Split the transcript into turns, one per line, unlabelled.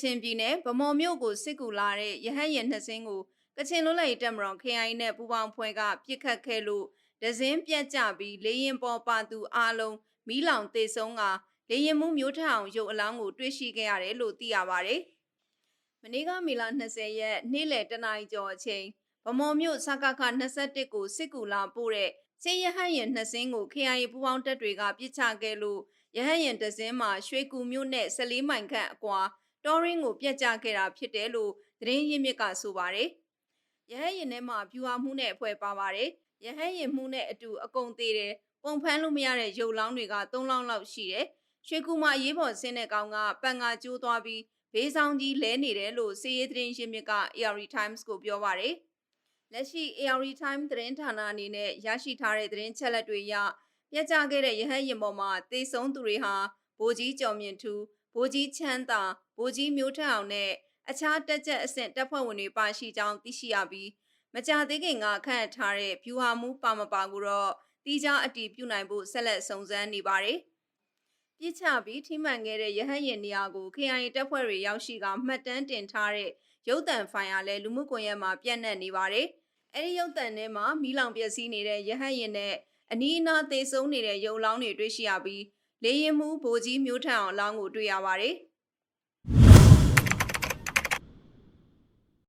ချင်ပြည်နယ်ဗမော်မြို့ကိုစစ်ကူလာတဲ့ရဟတ်ရင်နှစ်စင်းကိုကချင်လွတ်လပ်ရေးတပ်မတော် KI နဲ့ပူးပေါင်းဖွဲ့ကပြစ်ခတ်ခဲ့လို့ဒဇင်းပြတ်ကျပြီးလေရင်ပေါ်ပါသူအားလုံးမီးလောင်သေဆုံးကလေရင်မှုမျိုးထအောင်ရုပ်အလောင်းကိုတွေ့ရှိခဲ့ရတယ်လို့သိရပါတယ်။မနေ့ကမေလ20ရက်နေ့လယ်တနာရီကျော်အချိန်ဗမော်မြို့စကခ21ကိုစစ်ကူလာပို့တဲ့စစ်ရဟတ်ရင်နှစ်စင်းကို KI ပူးပေါင်းတပ်တွေကပြစ်ချခဲ့လို့ရဟတ်ရင်တစ်စင်းမှာရွှေကူမြို့နဲ့14မိုင်ခန့်အကွာ တော်ရင်းကိုပြတ်ကျခဲ့တာဖြစ်တယ်လို့သတင်းရင်းမြစ်ကဆိုပါတယ်။ရဟတ်ရင်ထဲမှာဖြူဟာမှုနဲ့အဖွဲပါပါတယ်။ရဟတ်ရင်မှုနဲ့အတူအကုန်သေးတယ်။ပုံဖမ်းလို့မရတဲ့ရုပ်လောင်းတွေက3လောင်းလောက်ရှိတယ်။ရွှေကူမအရေးပေါ်ဆင်းတဲ့ကောင်ကပန်ငါကျိုးသွားပြီးဘေးဆောင်ကြီးလဲနေတယ်လို့စီးရေးသတင်းရင်းမြစ်က AR Times ကိုပြောပါတယ်။လက်ရှိ AR Time သတင်းဌာနအနေနဲ့ရရှိထားတဲ့သတင်းချက်လက်တွေအရပြက်ကျခဲ့တဲ့ရဟတ်ရင်ပေါ်မှာတေဆုံးသူတွေဟာဗိုလ်ကြီးကျော်မြင့်ထူး ဗိုလ်ကြီးချမ်းသာဗိုလ်ကြီးမျိုးထက်အောင်နဲ့အခြားတက်ချက်အဆင့်တပ်ဖွဲ့ဝင်တွေပါရှိကြောင်းသိရှိရပြီးမကြသေးခင်ကခန့်ထားတဲ့ဗျူဟာမှုပါမပါကိုတော့တီးခြားအတီးပြုနိုင်ဖို့ဆက်လက်စုံစမ်းနေပါတယ်။ပြစ်ချပြီးထိမှန်ခဲ့တဲ့ရဟတ်ရင်နေရာကို KIA တပ်ဖွဲ့တွေရောက်ရှိကမှတ်တမ်းတင်ထားတဲ့ရုပ်တံဖိုင်အားလည်းလူမှုကွန်ရက်မှာပြန့်နှံ့နေပါတယ်။အဲဒီရုပ်တံထဲမှာမီးလောင်ပျက်စီးနေတဲ့ရဟတ်ရင်နဲ့အနီးအနားသေဆုံးနေတဲ့ရုပ်လောင်းတွေတွေ့ရှိရပြီး လေရင်မှုဗိုလ်ကြီးမျိုးထံအောင်အလောင်းကိုတွေ့ရပါတယ်။